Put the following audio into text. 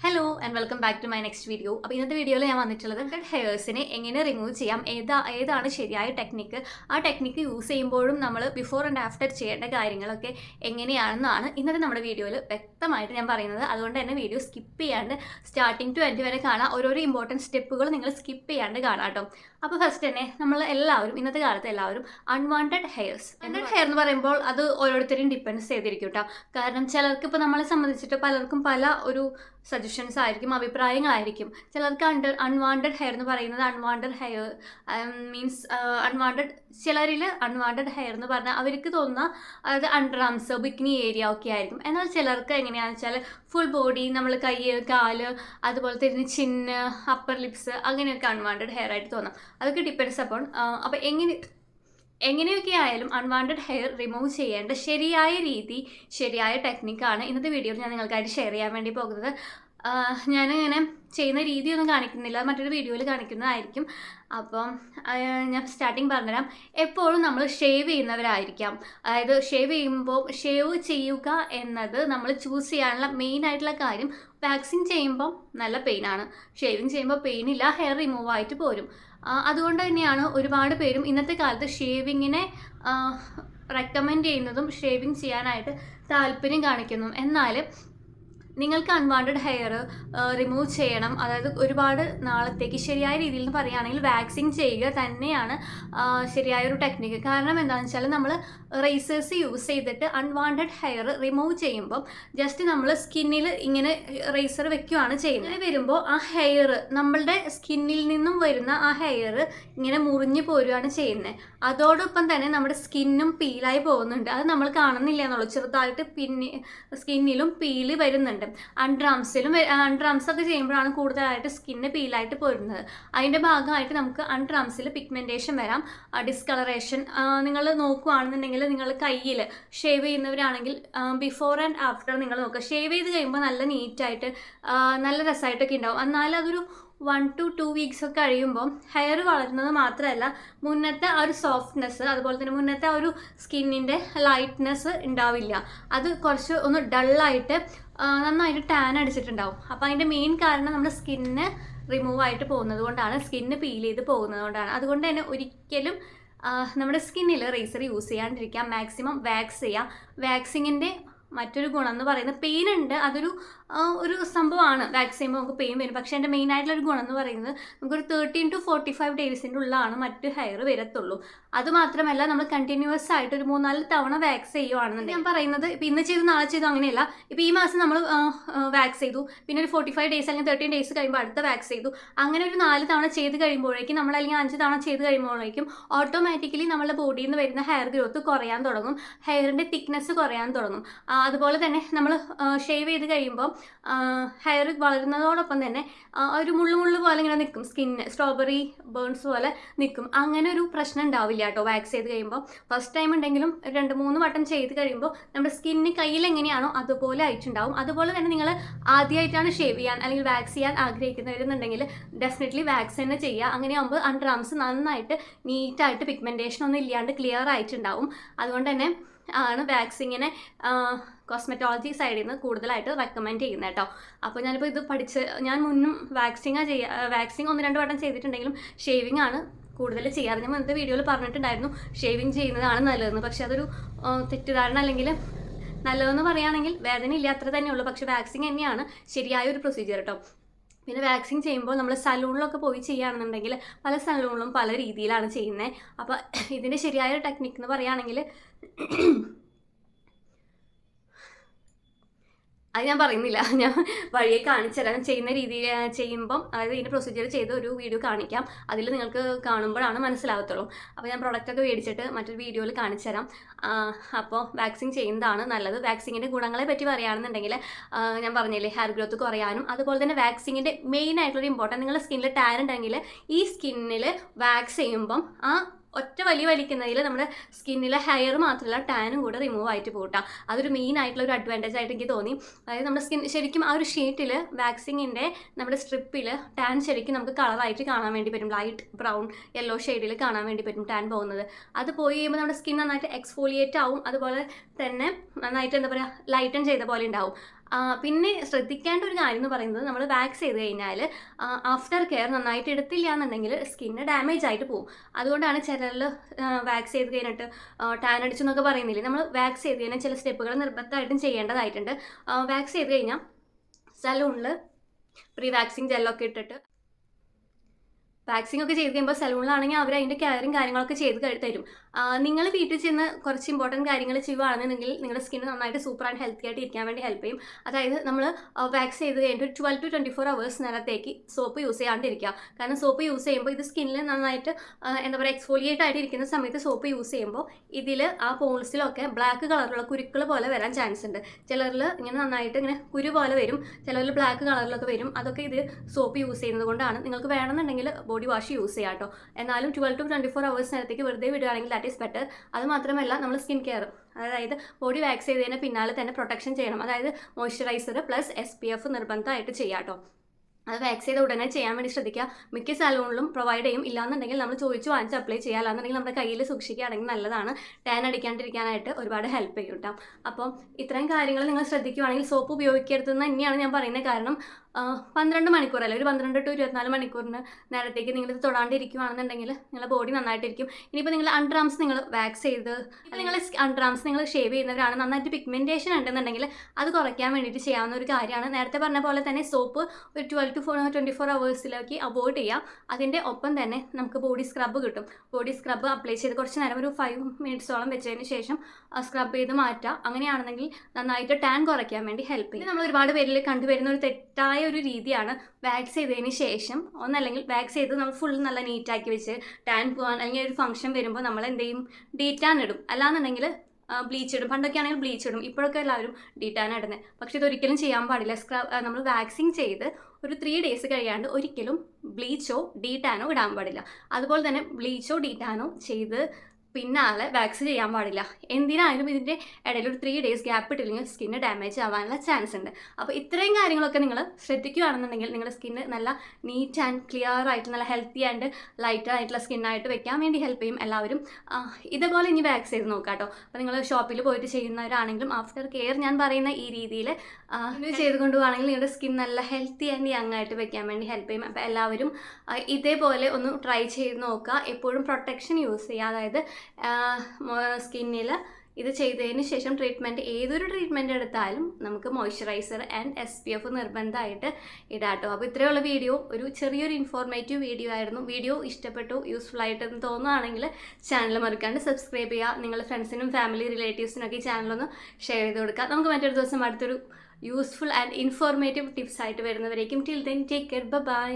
Hello and welcome back to my next video അപ്പോൾ ഇന്നത്തെ വീഡിയോയിൽ ഞാൻ വന്നിട്ടുള്ളത് ഹെയർസിനെ എങ്ങനെ റിമൂവ് ചെയ്യാം ഏതാ ഏതാണ് ശരിയായ ടെക്നിക്ക് ആ ടെക്നിക്ക് യൂസ് ചെയ്യുമ്പോഴും നമ്മൾ ബിഫോർ ആൻഡ് ആഫ്റ്റർ ചെയ്യേണ്ട കാര്യങ്ങളൊക്കെ എങ്ങനെയാണെന്നാണ് ഇന്നത്തെ നമ്മുടെ വീഡിയോയിൽ വ്യക്തമായിട്ട് ഞാൻ പറയുന്നത്. അതുകൊണ്ട് തന്നെ വീഡിയോ സ്കിപ്പ് ചെയ്യാണ്ട് സ്റ്റാർട്ടിങ് ടു എൻഡ് വരെ കാണാം. ഓരോരോ ഇമ്പോർട്ടന്റ് സ്റ്റെപ്പുകൾ നിങ്ങൾ സ്കിപ്പ് ചെയ്യാണ്ട് കാണാം കേട്ടോ. അപ്പോൾ ഫസ്റ്റ് തന്നെ നമ്മൾ എല്ലാവരും ഇന്നത്തെ കാലത്ത് എല്ലാവരും അൺവാണ്ടഡ് ഹെയർസ് അൺവാണ്ടഡ് ഹെയർ എന്ന് പറയുമ്പോൾ അത് ഓരോരുത്തരെയും ഡിപ്പെൻഡ്സ് ചെയ്തിരിക്കും കേട്ടോ. കാരണം ചിലർക്ക് ഇപ്പോൾ നമ്മളെ സംബന്ധിച്ചിട്ട് പലർക്കും പല ഒരു സജഷൻസ് ആയിരിക്കും അഭിപ്രായങ്ങളായിരിക്കും. ചിലർക്ക് അണ്ടർ അൺവാണ്ടഡ് ഹെയർ എന്ന് പറയുന്നത് അൺവാണ്ടഡ് ഹെയർ മീൻസ് അൺവാണ്ടഡ് ചിലരിൽ അൺവാണ്ടഡ് ഹെയർ എന്ന് പറഞ്ഞാൽ അവർക്ക് തോന്നുന്ന അതായത് അണ്ടർ ആംസ് ബിക്കിനി ഏരിയ ഒക്കെ ആയിരിക്കും. എന്നാൽ ചിലർക്ക് എങ്ങനെയാണെന്ന് വെച്ചാൽ ഫുൾ ബോഡി നമ്മൾ കൈ കാൽ അതുപോലെ തന്നെ ചിന്ന് അപ്പർ ലിപ്സ് അങ്ങനെയൊക്കെ അൺവാണ്ടഡ് ഹെയർ ആയിട്ട് തോന്നാം. അതൊക്കെ ഡിപ്പെൻഡ്സ് അപ്പോൾ അപ്പോൾ എങ്ങനെ എങ്ങനെയൊക്കെ ആയാലും അൺവാണ്ടഡ് ഹെയർ റിമൂവ് ചെയ്യേണ്ട ശരിയായ രീതി ശരിയായ ടെക്നിക്കാണ് ഇന്നത്തെ വീഡിയോയിൽ ഞാൻ നിങ്ങൾക്കായിട്ട് ഷെയർ ചെയ്യാൻ വേണ്ടി പോകുന്നത്. ഞാനിങ്ങനെ ചെയ്യുന്ന രീതിയൊന്നും കാണിക്കുന്നില്ല. മറ്റൊരു വീഡിയോയിൽ കാണിക്കുന്നതായിരിക്കും. അപ്പം ഞാൻ സ്റ്റാർട്ടിങ് പറഞ്ഞുതരാം. എപ്പോഴും നമ്മൾ ഷേവ് ചെയ്യുന്നവരായിരിക്കാം. അതായത് ഷേവ് ചെയ്യുമ്പോൾ ഷേവ് ചെയ്യുക എന്നത് നമ്മൾ ചൂസ് ചെയ്യാനുള്ള മെയിൻ ആയിട്ടുള്ള കാര്യം വാക്സിൻ ചെയ്യുമ്പോൾ നല്ല പെയിനാണ് ഷേവിങ് ചെയ്യുമ്പോൾ പെയിൻ ഇല്ല ഹെയർ റിമൂവ് ആയിട്ട് പോരും. അതുകൊണ്ട് തന്നെയാണ് ഒരുപാട് പേരും ഇന്നത്തെ കാലത്ത് ഷേവിങ്ങിനെ റെക്കമെൻഡ് ചെയ്യുന്നതും ഷേവിങ് ചെയ്യാനായിട്ട് താല്പര്യം കാണിക്കുന്നു. എന്നാൽ നിങ്ങൾക്ക് അൺവാണ്ടഡ് ഹെയർ റിമൂവ് ചെയ്യണം. അതായത് ഒരുപാട് നാളത്തേക്ക് ശരിയായ രീതിയിൽ എന്ന് പറയുകയാണെങ്കിൽ വാക്സിൻ ചെയ്യുക തന്നെയാണ് ശരിയായ ഒരു ടെക്നിക്ക് കാരണം എന്താണെന്ന് വെച്ചാൽ നമ്മൾ റേസേഴ്സ് യൂസ് ചെയ്തിട്ട് അൺവാണ്ടഡ് ഹെയർ റിമൂവ് ചെയ്യുമ്പോൾ ജസ്റ്റ് നമ്മൾ സ്കിന്നിൽ ഇങ്ങനെ റേസർ വെക്കുകയാണ് ചെയ്യുന്നത്. ഇങ്ങനെ വരുമ്പോൾ ആ ഹെയർ നമ്മളുടെ സ്കിന്നിൽ നിന്നും വരുന്ന ആ ഹെയർ ഇങ്ങനെ മുറിഞ്ഞു പോരുകയാണ് ചെയ്യുന്നത്. അതോടൊപ്പം തന്നെ നമ്മുടെ സ്കിന്നും പീലായി പോകുന്നുണ്ട്. അത് നമ്മൾ കാണുന്നില്ല എന്നുള്ളൂ. ചെറുതായിട്ട് പിന്നെ സ്കിന്നിലും പീൽ വരുന്നുണ്ട്. അൺഡ്രാംസിലും അൺഡ്രംസ് ഒക്കെ ചെയ്യുമ്പോഴാണ് കൂടുതലായിട്ട് സ്കിന്ന് പീലായിട്ട് പോരുന്നത്. അതിന്റെ ഭാഗമായിട്ട് നമുക്ക് അൺഡ്രംസിൽ പിഗ്മെന്റേഷൻ വരാം. ഡിസ്കളറേഷൻ നിങ്ങൾ നോക്കുകയാണെന്നുണ്ടെങ്കിൽ നിങ്ങൾ കയ്യിൽ ഷേവ് ചെയ്യുന്നവരാണെങ്കിൽ ബിഫോർ ആൻഡ് ആഫ്റ്റർ നിങ്ങൾ നോക്കുക. ഷേവ് ചെയ്ത് കഴിയുമ്പോൾ നല്ല നീറ്റായിട്ട് നല്ല രസമായിട്ടൊക്കെ ഉണ്ടാവും. എന്നാലും അതൊരു വൺ ടു ടു വീക്സ് ഒക്കെ കഴിയുമ്പോൾ ഹെയർ വളരുന്നത് മാത്രമല്ല മുന്നത്തെ ആ ഒരു സോഫ്റ്റ്നെസ് അതുപോലെ തന്നെ മുന്നത്തെ ആ ഒരു സ്കിന്നിന്റെ ലൈറ്റ്നെസ് ഉണ്ടാവില്ല. അത് കുറച്ച് ഒന്ന് ഡള്ളായിട്ട് നന്നായിട്ട് ടാൻ അടിച്ചിട്ടുണ്ടാവും. അപ്പോൾ അതിന്റെ മെയിൻ കാരണം നമ്മുടെ സ്കിന്ന് റിമൂവ് ആയിട്ട് പോകുന്നത് കൊണ്ടാണ് സ്കിന്ന് പീൽ ചെയ്ത് പോകുന്നത് കൊണ്ടാണ്. അതുകൊണ്ട് തന്നെ ഒരിക്കലും നമ്മുടെ സ്കിന്നിൽ റേസർ യൂസ് ചെയ്യാണ്ടിരിക്കാം മാക്സിമം വാക്സ് ചെയ്യാം വാക്സിങ്ങിന്റെ മറ്റൊരു ഗുണം എന്ന് പറയുന്നത് പെയിൻ ഉണ്ട്. അതൊരു ഒരു സംഭവമാണ്. വാക്സിൻ ചെയ്യുമ്പോൾ നമുക്ക് പെയിൻ വരും. പക്ഷേ എന്റെ മെയിൻ ആയിട്ടുള്ള ഒരു ഗുണം എന്ന് പറയുന്നത് നമുക്കൊരു തേർട്ടീൻ ടു ഫോർട്ടി ഫൈവ് ഡേയ്സിന്റെ ഉള്ളിലാണ് മറ്റ് ഹെയർ വരത്തുള്ളൂ. അത് മാത്രമല്ല നമ്മൾ കണ്ടിന്യൂസ് ആയിട്ട് ഒരു മൂന്നാൽ തവണ വാക്സ് ചെയ്യുവാണെന്നുണ്ടെങ്കിൽ ഞാൻ പറയുന്നത് ഇപ്പോൾ ഇന്ന് ചെയ്തു നാളെ ചെയ്തു അങ്ങനെയല്ല. ഇപ്പോൾ ഈ മാസം നമ്മൾ വാക്സ് ചെയ്തു. പിന്നെ ഒരു ഫോർട്ടി ഫൈവ് ഡേയ്സ് അല്ലെങ്കിൽ തേർട്ടീൻ ഡേയ്സ് കഴിയുമ്പോൾ അടുത്ത വാക്സ് ചെയ്തു. അങ്ങനെ ഒരു നാല് തവണ ചെയ്ത് കഴിയുമ്പോഴേക്കും നമ്മൾ അല്ലെങ്കിൽ അഞ്ച് തവണ ചെയ്ത് കഴിയുമ്പോഴേക്കും ഓട്ടോമാറ്റിക്കലി നമ്മുടെ ബോഡിയിൽ നിന്ന് വരുന്ന ഹെയർ ഗ്രോത്ത് കുറയാൻ തുടങ്ങും. ഹെയറിന്റെ തിക്നെസ് കുറയാൻ തുടങ്ങും. അതുപോലെ തന്നെ നമ്മൾ ഷേവ് ചെയ്ത് കഴിയുമ്പോൾ ഹെയർ വളരുന്നതോടൊപ്പം തന്നെ ഒരു മുള്ളു മുള്ളു പോലെ ഇങ്ങനെ നിൽക്കും സ്കിന്ന് സ്ട്രോബെറി ബേൺസ് പോലെ നിൽക്കും അങ്ങനെ ഒരു പ്രശ്നം ഉണ്ടാവില്ല കേട്ടോ വാക്സ് ചെയ്ത് കഴിയുമ്പോൾ ഫസ്റ്റ് ടൈം ഉണ്ടെങ്കിലും രണ്ട് മൂന്ന് വട്ടം ചെയ്ത് കഴിയുമ്പോൾ നമ്മുടെ സ്കിന്ന് കയ്യിൽ എങ്ങനെയാണോ അതുപോലെ അയച്ചിട്ടുണ്ടാവും അതുപോലെ തന്നെ നിങ്ങൾ ആദ്യമായിട്ടാണ് ഷേവ് ചെയ്യാൻ അല്ലെങ്കിൽ വാക്സ് ചെയ്യാൻ ആഗ്രഹിക്കുന്നവരെന്നുണ്ടെങ്കിൽ ഡെഫിനറ്റ്ലി വാക്സ് തന്നെ ചെയ്യുക. അങ്ങനെയാകുമ്പോൾ അണ്ടർ ആംസ് നന്നായിട്ട് നീറ്റായിട്ട് പിഗ്മെന്റേഷൻ ഒന്നും ഇല്ലാണ്ട് ക്ലിയർ ആയിട്ടുണ്ടാവും. അതുകൊണ്ട് തന്നെ ആണ് വാക്സിങ്ങിനെ കോസ്മെറ്റോളജി സൈഡിൽ നിന്ന് കൂടുതലായിട്ട് റെക്കമെൻഡ് ചെയ്യുന്നത് കേട്ടോ. അപ്പോൾ ഞാനിപ്പോൾ ഇത് പഠിച്ച് ഞാൻ മുന്നും വാക്സിങ്ങാ ചെയ്യുക വാക്സിങ് ഒന്ന് രണ്ട് വട്ടം ചെയ്തിട്ടുണ്ടെങ്കിലും ഷേവിങ് ആണ് കൂടുതൽ ചെയ്യാറ്. ഞാൻ മുന്നത്തെ വീഡിയോയിൽ പറഞ്ഞിട്ടുണ്ടായിരുന്നു ഷേവിങ് ചെയ്യുന്നതാണ് നല്ലതെന്ന്. പക്ഷെ അതൊരു തെറ്റിദ്ധാരണ അല്ലെങ്കിൽ നല്ലതെന്ന് പറയുകയാണെങ്കിൽ വേദന ഇല്ല അത്ര തന്നെ ഉള്ളൂ പക്ഷെ വാക്സിങ് തന്നെയാണ് ശരിയായ ഒരു പ്രൊസീജിയർ കേട്ടോ പിന്നെ വാക്സിൻ ചെയ്യുമ്പോൾ നമ്മൾ സലൂണിലൊക്കെ പോയി ചെയ്യുകയാണെന്നുണ്ടെങ്കിൽ പല സലൂണിലും പല രീതിയിലാണ് ചെയ്യുന്നത്. അപ്പോൾ ഇതിന്റെ ശരിയായ ടെക്നിക്ക് എന്ന് പറയുകയാണെങ്കിൽ അത് ഞാൻ പറയുന്നില്ല. ഞാൻ വഴിയെ കാണിച്ചു തരാം. ചെയ്യുന്ന രീതിയിൽ ചെയ്യുമ്പം അതായത് ഇതിന്റെ പ്രൊസീജിയർ ചെയ്ത ഒരു വീഡിയോ കാണിക്കാം. അതിൽ നിങ്ങൾക്ക് കാണുമ്പോഴാണ് മനസ്സിലാവത്തുള്ളൂ. അപ്പോൾ ഞാൻ പ്രൊഡക്റ്റൊക്കെ മേടിച്ചിട്ട് മറ്റൊരു വീഡിയോയിൽ കാണിച്ചു തരാം. അപ്പോൾ വാക്സിൻ ചെയ്യുന്നതാണ് നല്ലത്. വാക്സിന്റെ ഗുണങ്ങളെ പറ്റി പറയുകയാണെന്നുണ്ടെങ്കിൽ ഞാൻ പറഞ്ഞില്ലേ ഹെയർ ഗ്രോത്ത് കുറയാനും അതുപോലെ തന്നെ വാക്സിന്റെ മെയിൻ ആയിട്ടുള്ളൊരു ഇമ്പോർട്ടന്റ് നിങ്ങളുടെ സ്കിന്നിൽ ടാൻ ഉണ്ടെങ്കിൽ ഈ സ്കിന്നിൽ വാക്സ് ചെയ്യുമ്പം ആ ഒറ്റ വലി വലിക്കുന്നതിൽ നമ്മുടെ സ്കിന്നിലെ ഹെയർ മാത്രമല്ല ടാനും കൂടെ റിമൂവ് ആയിട്ട് പോകട്ടാ അതൊരു മെയിൻ ആയിട്ടുള്ള ഒരു അഡ്വാന്റേജ് ആയിട്ട് എനിക്ക് തോന്നി. അതായത് നമ്മുടെ സ്കിൻ ശരിക്കും ആ ഒരു ഷീറ്റിൽ വാക്സിങ്ങിന്റെ നമ്മുടെ സ്ട്രിപ്പിൽ ടാൻ ശരിക്കും നമുക്ക് കളറായിട്ട് കാണാൻ വേണ്ടി പറ്റും. ലൈറ്റ് ബ്രൗൺ യെല്ലോ ഷെയ്ഡിൽ കാണാൻ വേണ്ടി പറ്റും ടാൻ പോകുന്നത്. അത് പോയി കഴിയുമ്പോൾ നമ്മുടെ സ്കിൻ നന്നായിട്ട് എക്സ്ഫോളിയേറ്റ് ആവും. അതുപോലെ തന്നെ നന്നായിട്ട് എന്താ പറയുക ലൈറ്റൺ ചെയ്ത പോലെ ഉണ്ടാവും. പിന്നെ ശ്രദ്ധിക്കേണ്ട ഒരു കാര്യം എന്ന് പറയുന്നത് നമ്മൾ വാക്സ് ചെയ്ത് കഴിഞ്ഞാൽ ആഫ്റ്റർ കെയർ നന്നായിട്ട് എടുത്തില്ല എന്നുണ്ടെങ്കിൽ സ്കിന്ന് ഡാമേജ് ആയിട്ട് പോകും. അതുകൊണ്ടാണ് ചിലരിൽ വാക്സ് ചെയ്ത് കഴിഞ്ഞിട്ട് ടാൻ അടിച്ചു എന്നൊക്കെ പറയുന്നില്ലേ? നമ്മൾ വാക്സ് ചെയ്ത് കഴിഞ്ഞാൽ ചില സ്റ്റെപ്പുകൾ നിർബന്ധമായിട്ടും ചെയ്യേണ്ടതായിട്ടുണ്ട്. വാക്സ് ചെയ്ത് കഴിഞ്ഞാൽ സലൂണിൽ പ്രീ വാക്സിങ് ജെല്ലൊക്കെ ഇട്ടിട്ട് വാക്സിംഗ് ഒക്കെ ചെയ്ത് കഴിയുമ്പോൾ സലൂണിലാണെങ്കിൽ അവർ അതിന്റെ കെയറും കാര്യങ്ങളൊക്കെ ചെയ്ത് തരും. നിങ്ങൾ വീട്ടിൽ ചെന്ന് കുറച്ച് ഇമ്പോർട്ടന്റ് കാര്യങ്ങൾ ചെയ്യുകയാണെന്നുണ്ടെങ്കിൽ നിങ്ങളുടെ സ്കിന്ന് നന്നായിട്ട് സൂപ്പർ ആൻഡ് ഹെൽത്തി ആയിട്ട് ഇരിക്കാൻ വേണ്ടി ഹെൽപ്പ് ചെയ്യും. അതായത് നമ്മൾ വാക്സ് ചെയ്ത് കഴിഞ്ഞിട്ട് twelve to twenty four hours നേരത്തേക്ക് സോപ്പ് യൂസ് ചെയ്യാണ്ടിരിക്കുക. കാരണം സോപ്പ് യൂസ് ചെയ്യുമ്പോൾ ഇത് സ്കിന്നിൽ നന്നായിട്ട് എന്താ പറയുക എക്സ്ഫോലിയേറ്റ് ആയിട്ട് ഇരിക്കുന്ന സമയത്ത് സോപ്പ് യൂസ് ചെയ്യുമ്പോൾ ഇതിൽ ആ പോൾസിലൊക്കെ ബ്ലാക്ക് കളറിലുള്ള കുരുക്കൾ പോലെ വരാൻ ചാൻസ് ഉണ്ട്. ചിലരിൽ ഇങ്ങനെ നന്നായിട്ട് ഇങ്ങനെ കുരു പോലെ വരും. ചിലരിൽ ബ്ലാക്ക് കളറിലൊക്കെ വരും. അതൊക്കെ ഇത് സോപ്പ് യൂസ് ചെയ്യുന്നത് കൊണ്ടാണ്. നിങ്ങൾക്ക് വേണമെന്നുണ്ടെങ്കിൽ ബോഡി വാഷ് യൂസ് ചെയ്യാം കേട്ടോ എന്നാലും twelve to twenty four hours നേരത്തേക്ക് വെറുതെ വിടുകയാണെങ്കിൽ ദാറ്റ് ഈസ് ബെറ്റർ അത് മാത്രമല്ല നമ്മൾ സ്കിൻ കെയർ അതായത് ബോഡി വാക്സ് ചെയ്തതിന് പിന്നാലെ തന്നെ പ്രൊട്ടക്ഷൻ ചെയ്യണം. അതായത് moisturiser plus S P F നിർബന്ധമായിട്ട് ചെയ്യാം കേട്ടോ അത് വാക്സ് ചെയ്ത ഉടനെ ചെയ്യാൻ വേണ്ടി ശ്രദ്ധിക്കുക. മിക്ക സലൂണിലും പ്രൊവൈഡ് ചെയ്യും. ഇല്ലാന്നുണ്ടെങ്കിൽ നമ്മൾ ചോദിച്ച് വാങ്ങിച്ച് അപ്ലൈ ചെയ്യുക അല്ലാന്നുണ്ടെങ്കിൽ നമ്മുടെ കയ്യിൽ സൂക്ഷിക്കുകയാണെങ്കിൽ നല്ലതാണ്. ടാൻ അടിക്കാണ്ടിരിക്കാനായിട്ട് ഒരുപാട് ഹെൽപ്പ് ചെയ്യും കേട്ടോ അപ്പം ഇത്രയും കാര്യങ്ങൾ നിങ്ങൾ ശ്രദ്ധിക്കുകയാണെങ്കിൽ സോപ്പ് ഉപയോഗിക്കരുതെന്ന് തന്നെയാണ് ഞാൻ പറയുന്നത്. കാരണം പന്ത്രണ്ട് മണിക്കൂർ അല്ല ഒരു പന്ത്രണ്ട് ടു ഇരുപത്തിനാല് മണിക്കൂറിന് നേരത്തേക്ക് നിങ്ങൾ ഇത് തൊടാണ്ടിരിക്കുകയാണെന്നുണ്ടെങ്കിൽ നിങ്ങളുടെ ബോഡി നന്നായിട്ടിരിക്കും. ഇനിയിപ്പോൾ നിങ്ങൾ അണ്ടർആംസ് നിങ്ങൾ വാക്സ് ചെയ്ത് നിങ്ങൾ അണ്ടർആംസ് നിങ്ങൾ ഷേവ് ചെയ്യുന്നവരാണ്. നന്നായിട്ട് പിഗ്മെന്റേഷൻ ഉണ്ടെന്നുണ്ടെങ്കിൽ അത് കുറയ്ക്കാൻ വേണ്ടിയിട്ട് ചെയ്യാവുന്ന ഒരു കാര്യമാണ്. നേരത്തെ പറഞ്ഞ പോലെ തന്നെ സോപ്പ് ഒരു twelve to four twenty four അവേഴ്സിലേക്ക് avoid ചെയ്യാം. അതിന്റെ ഒപ്പം തന്നെ നമുക്ക് ബോഡി സ്ക്രബ് കിട്ടും. ബോഡി സ്ക്രബ് അപ്ലൈ ചെയ്ത് കുറച്ച് നേരം ഒരു ഫൈവ് മിനിറ്റ്സോളം വെച്ചതിന് ശേഷം സ്ക്രബ് ചെയ്ത് മാറ്റാം. അങ്ങനെയാണെങ്കിൽ നന്നായിട്ട് ടാൻ കുറയ്ക്കാൻ വേണ്ടി ഹെൽപ്പ് ചെയ്യും. നമ്മൾ ഒരുപാട് പേരിൽ കണ്ടുവരുന്ന ഒരു തെറ്റായ ഒരു രീതിയാണ് വാക്സ് ചെയ്തതിന് ശേഷം ഒന്നല്ലെങ്കിൽ വാക്സ് ചെയ്ത് നമ്മൾ ഫുൾ നല്ല നീറ്റാക്കി വെച്ച് ടാൻ പോകാൻ അല്ലെങ്കിൽ ഒരു ഫംഗ്ഷൻ വരുമ്പോൾ നമ്മൾ എന്ത് ചെയ്യും ഡീറ്റാൻ ഇടും. അല്ലാന്നുണ്ടെങ്കിൽ ബ്ലീച്ച് ഇടും. പണ്ടൊക്കെ ആണെങ്കിൽ ബ്ലീച്ച് ഇടും. ഇപ്പോഴൊക്കെ എല്ലാവരും ഡീറ്റാൻ ഇടുന്നത് പക്ഷേ ഇതൊരിക്കലും ചെയ്യാൻ പാടില്ല. സ്ക്രബ് നമ്മൾ വാക്സിങ് ചെയ്ത് ഒരു ത്രീ ഡേയ്സ് കഴിയാണ്ട് ഒരിക്കലും ബ്ലീച്ചോ ഡീറ്റാനോ ഇടാൻ പാടില്ല. അതുപോലെ തന്നെ ബ്ലീച്ചോ ഡീറ്റാനോ ചെയ്ത് പിന്നാലെ വാക്സിൻ ചെയ്യാൻ പാടില്ല. എന്തിനായാലും ഇതിന്റെ ഇടയിൽ ഒരു ത്രീ ഡേയ്സ് ഗ്യാപ്പ് ഇട്ടില്ലെങ്കിൽ സ്കിന്ന് ഡാമേജ് ആവാനുള്ള ചാൻസ് ഉണ്ട്. അപ്പോൾ ഇത്രയും കാര്യങ്ങളൊക്കെ നിങ്ങൾ ശ്രദ്ധിക്കുകയാണെന്നുണ്ടെങ്കിൽ നിങ്ങളുടെ സ്കിന്ന് നല്ല നീറ്റ് ആൻഡ് ക്ലിയർ ആയിട്ട് നല്ല ഹെൽത്തി ആൻഡ് ലൈറ്റ് ആയിട്ടുള്ള സ്കിന്നായിട്ട് വെക്കാൻ വേണ്ടി ഹെൽപ്പ് ചെയ്യും. എല്ലാവരും ഇതേപോലെ ഇനി വാക്സ് ചെയ്ത് നോക്കാം കേട്ടോ. അപ്പോൾ നിങ്ങൾ ഷോപ്പിൽ പോയിട്ട് ചെയ്യുന്നവരാണെങ്കിലും ആഫ്റ്റർ കെയർ ഞാൻ പറയുന്ന ഈ രീതിയിൽ ചെയ്ത് കൊണ്ടുപോകുകയാണെങ്കിൽ നിങ്ങളുടെ സ്കിൻ നല്ല ഹെൽത്തി ആൻഡ് യങ് ആയിട്ട് വെക്കാൻ വേണ്ടി ഹെൽപ്പ് ചെയ്യും. അപ്പോൾ എല്ലാവരും ഇതേപോലെ ഒന്ന് ട്രൈ ചെയ്ത് നോക്കുക. എപ്പോഴും പ്രൊട്ടക്ഷൻ യൂസ് ചെയ്യുക. അതായത് സ്കിന്നിൽ ഇത് ചെയ്തതിന് ശേഷം ട്രീറ്റ്മെന്റ് ഏതൊരു ട്രീറ്റ്മെന്റ് എടുത്താലും നമുക്ക് moisturiser and S P F നിർബന്ധമായിട്ട് ഇടാട്ടോ അപ്പോൾ ഇത്രയുള്ള വീഡിയോ ഒരു ചെറിയൊരു ഇൻഫോർമേറ്റീവ് വീഡിയോ ആയിരുന്നു. വീഡിയോ ഇഷ്ടപ്പെട്ടു യൂസ്ഫുൾ ആയിട്ടെന്ന് തോന്നുകയാണെങ്കിൽ ചാനൽ മറക്കാണ്ട് സബ്സ്ക്രൈബ് ചെയ്യുക. നിങ്ങളുടെ ഫ്രണ്ട്സിനും ഫാമിലി റിലേറ്റീവ്സിനൊക്കെ ഈ ചാനലൊന്ന് ഷെയർ ചെയ്ത് കൊടുക്കുക. നമുക്ക് മറ്റൊരു ദിവസം അടുത്തൊരു യൂസ്ഫുൾ ആൻഡ് ഇൻഫോർമേറ്റീവ് ടിപ്സ് ആയിട്ട് വരുന്നവരേക്കും. Till then take care bye